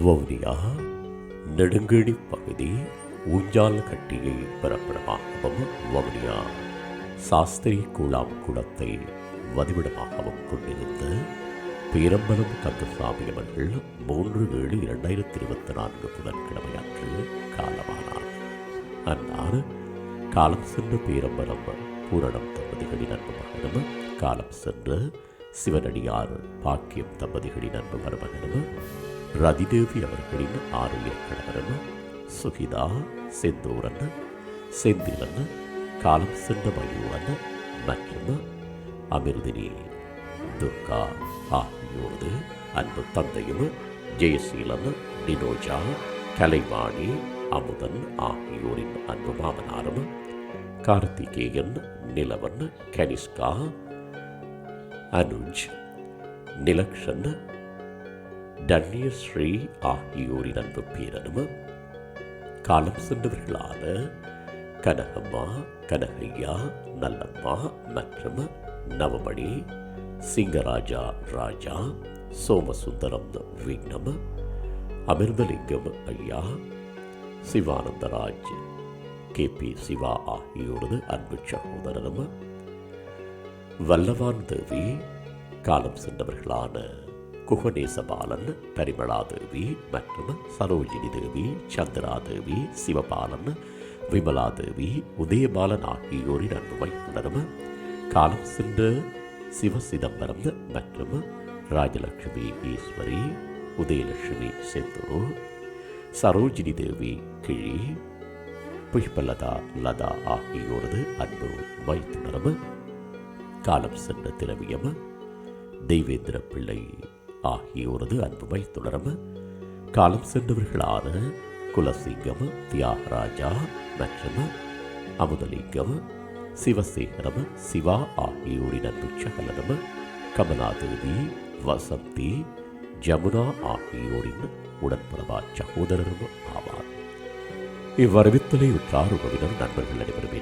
வவுனியா நெடுங்கழி பகுதி ஊஞ்சால் கட்டியை பிறப்பிடமாகவும் வவுனியா சாஸ்திரி கூழாம் குளத்தை வதிவிடமாகவும் கொண்டிருந்த பேரம்பலம் கந்தசாமி அவர்கள் மூன்று ஏழு இரண்டாயிரத்தி இருபத்தி நான்கு புதன்கிழமை அன்று காலமானார். அன்னார் காலம் சென்ற பேரம்பலம் பூரணம் தம்பதிகளின் அன்பு மகனும் காலம் சென்ற சிவனடியார் பாக்கியம் தம்பதிகளின் அன்பு மருமகனும் ரதிதேவி அவர்களின் ஆரோக்கிய கணவரும் சுகிதா செந்தூரன் செந்திலன் காலம் சென்ற மயூரன் மற்றும் அமிர்தினி துர்கா ஆகியோரது அன்பு தந்தையும்? ஜெயசீலன் டினோஜா கலைவாணி அமுதன் ஆகியோரின் அன்பு மாமனாரும்? கார்த்திகேயன் நிலவன் கனிஷ்கா அனுஜ் நிலக்ஷன் டன்னியஸ்ரீ ஆகியோரின் அன்பு பேரனும் காலம் சென்றவர்களான கனகம்மா கனகையா நல்லம்மா மற்றும் நவமணி சிங்கராஜா ராஜா சோமசுந்தரம் விக்னம் அமிர்தலிங்கம் ஐயா சிவானந்தராஜ் கே. பி. சிவா ஆகியோரது அன்பு சகோதரனும் வல்லவான் தேவி காலம் சென்றவர்களான குகநேசபாலன் பரிமளாதேவி மற்றும் சரோஜினி தேவி சந்திராதேவி சிவபாலன் விமலாதேவி உதயபாலன் ஆகியோரின் அன்புமை உணரும் காலம் சென்ற சிவ சிதம்பரம் மற்றும் ராஜலட்சுமி ஈஸ்வரி உதயலட்சுமி செந்தூர் சரோஜினி தேவி கிழி புஷ்பலதா லதா ஆகியோரது அன்பு வைத்துணரும் காலம் சென்ற திரவியம் தெய்வேந்திர பிள்ளை ஆகியோரது அன்புமை வைத்துணரும் காலம் சென்றவர்களான குலசிங்கம் தியாகராஜா மற்றும் அமுதலிங்கம் சிவசேகரம் சிவா ஆகியோரின் அன்பு சகலனும் கமலாதேவி வசந்தி ஜமுனா ஆகியோரின் உடன்புறவா சகோதரரும் ஆவார். இவ்வறிவித்தலை உற்றார் உறவினர் நண்பர்கள் அனைவருமே